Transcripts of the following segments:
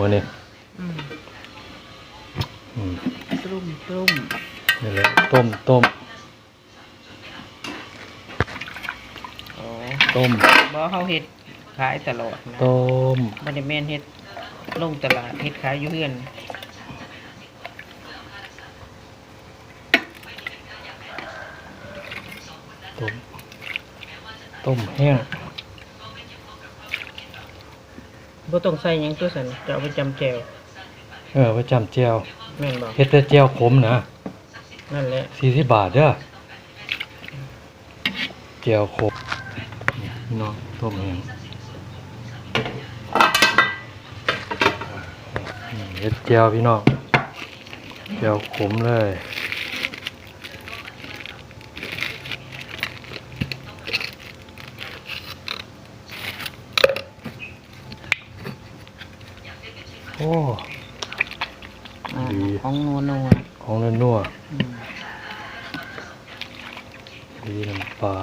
มื้อนี้อืมอืมต้มต้มนี่แหละต้มต้มโอ้ต้มบ่เฮาเฮ็ดขายตลอดนะต้มบ่ได้แม่นเฮ็ดลงตลาดเฮ็ดขายอยู่เฮือนต้มต้มแห้ง บ่ต้องใส่หยังตัวสันจะเอาไปจำแจวเออไว้จำเจียวแม่นบ่เฮ็ดแต่เจียวขมนะนั่นแหละ40บาทเด้อเจียวขมพี่น้องต้มแห้งอืมเฮ็ดเจียวพี่น้องเจียวขมเลย โอ้ อ่าดี ของนัวนัวของนัวอืมๆดีน้ำปลา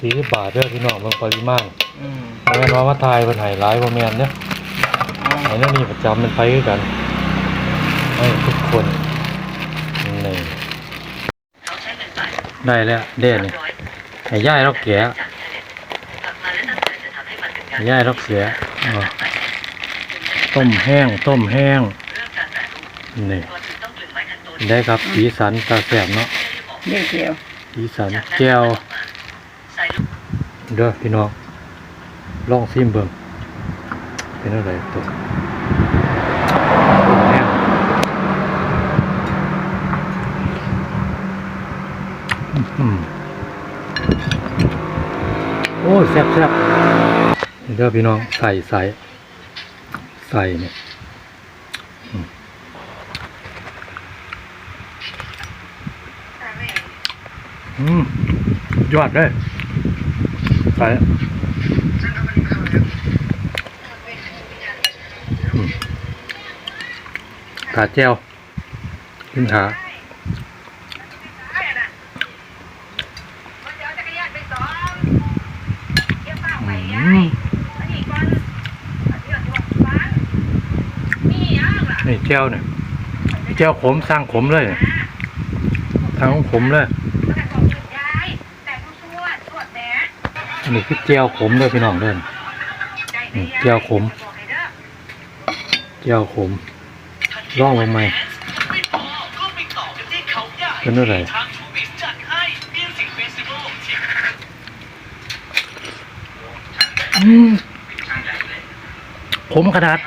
สี่สิบบาทเด้อพี่น้องเบางปริมาณอืมบ่แม่นว่ามาทายเพิ่นให้หลายบ่แม่นเด้อเอาให้แนวนี้ประจำมันไปคือกันให้ทุกคนนี่ ได้แล้วเด่นให้ย่ายเราแกะให้ย่ายเราเสียอ่าต้มแห้ง ต้มแห้ง นี่ ได้ครับสีสันตาแสบเนาะเด็กเดียวสีสันแก้วเด้อพี่น้องลองซิมเบิ่งเป็นอะไรตัวต้มแห้งอื้อหือ โอ้ยแซ่บแซ่บนี่เด้อพี่น้องใส่ใส่ใส่เนี่ยอืมยอดเลยใส่ขาแจ้วขึ้นขาอืม นี่แจ้วเนี่ยแจ้วขมสร้างขมเลยเนี่ยทางของขมเลยอันนี้คือแจ้วขมเลยพี่น้องเด้อนนี่แจ้วขมแจ้วขมร่องลงไหมเป็นอะไรอืมขมขนาด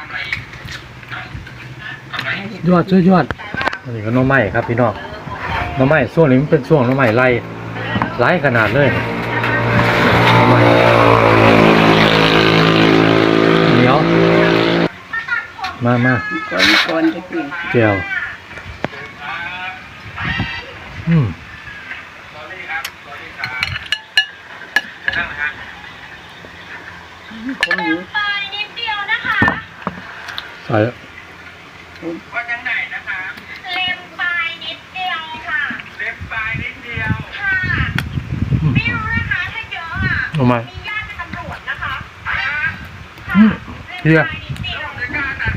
ยอดสุดยอดอันนี้ก็หน้องไม้ครับพี่น้องหน้องไม้ช่วงนี้มันเป็นช่วงหน้องไม้ไล่ไล่ขนาดเลยหน้องไม้เหนียวมามาก่อนก่อนจะกินแก้วอืมคมอยู่ปลายนิดเดียวนะคะใส่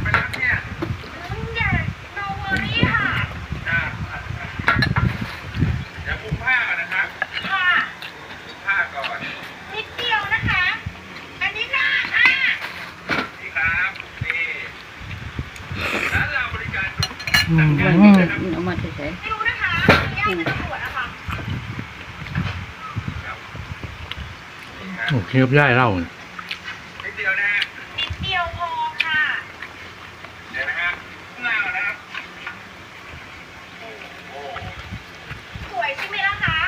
ปแล้วเนี่ยอืมอย่าโนเวอรี่ค่ะอ่าเดี๋ยวคุมผ้าก่อนนะครับค่ะคุมผ้าก่อนนิดเดียวนะคะอันนี้หน้าค่ะนี่ครับนี่ร้านเราบริการทุกอืมเอามาเฉยไม่รู้นะคะมีญาติเป็นตำรวจนะคะ โอ้เฮียบย่ายเล่าเนี่ยนิดเดียวนะฮะนิดเดียวพอค่ะเดี๋ยวนะฮะข้างหน้าก่อนนะครับโอ้โหสวยใช่ไหมล่ะคะ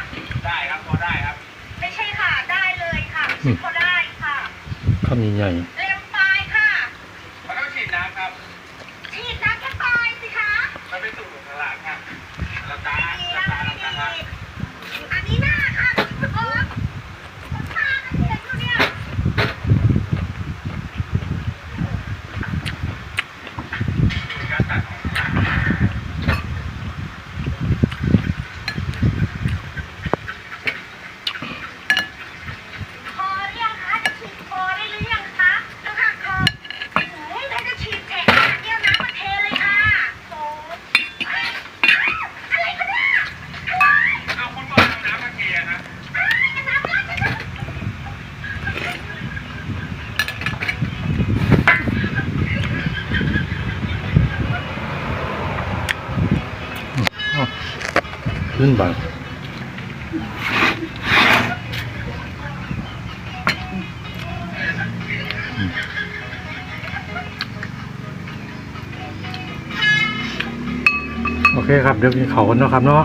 ได้ครับพอได้ครับ ไม่ใช่ค่ะ ได้เลยค่ะพอได้ค่ะ คำใหญ่เล็มปลายค่ะ มันต้องฉีดน้ำครับ ฉีดน้ำแค่ปลายสิคะ มันเป็นสูตรของตลาดครับราคา ดี รา นะ คา ไม่ รา ดี คา อันนี้หน้าค่ะเออผมพากันเขียนอยู่เนี่ย การตัดของตลาด ขึ้นบบอืมโอเคครับ เดี๋ยวกินเขากันเนาะครับเนาะ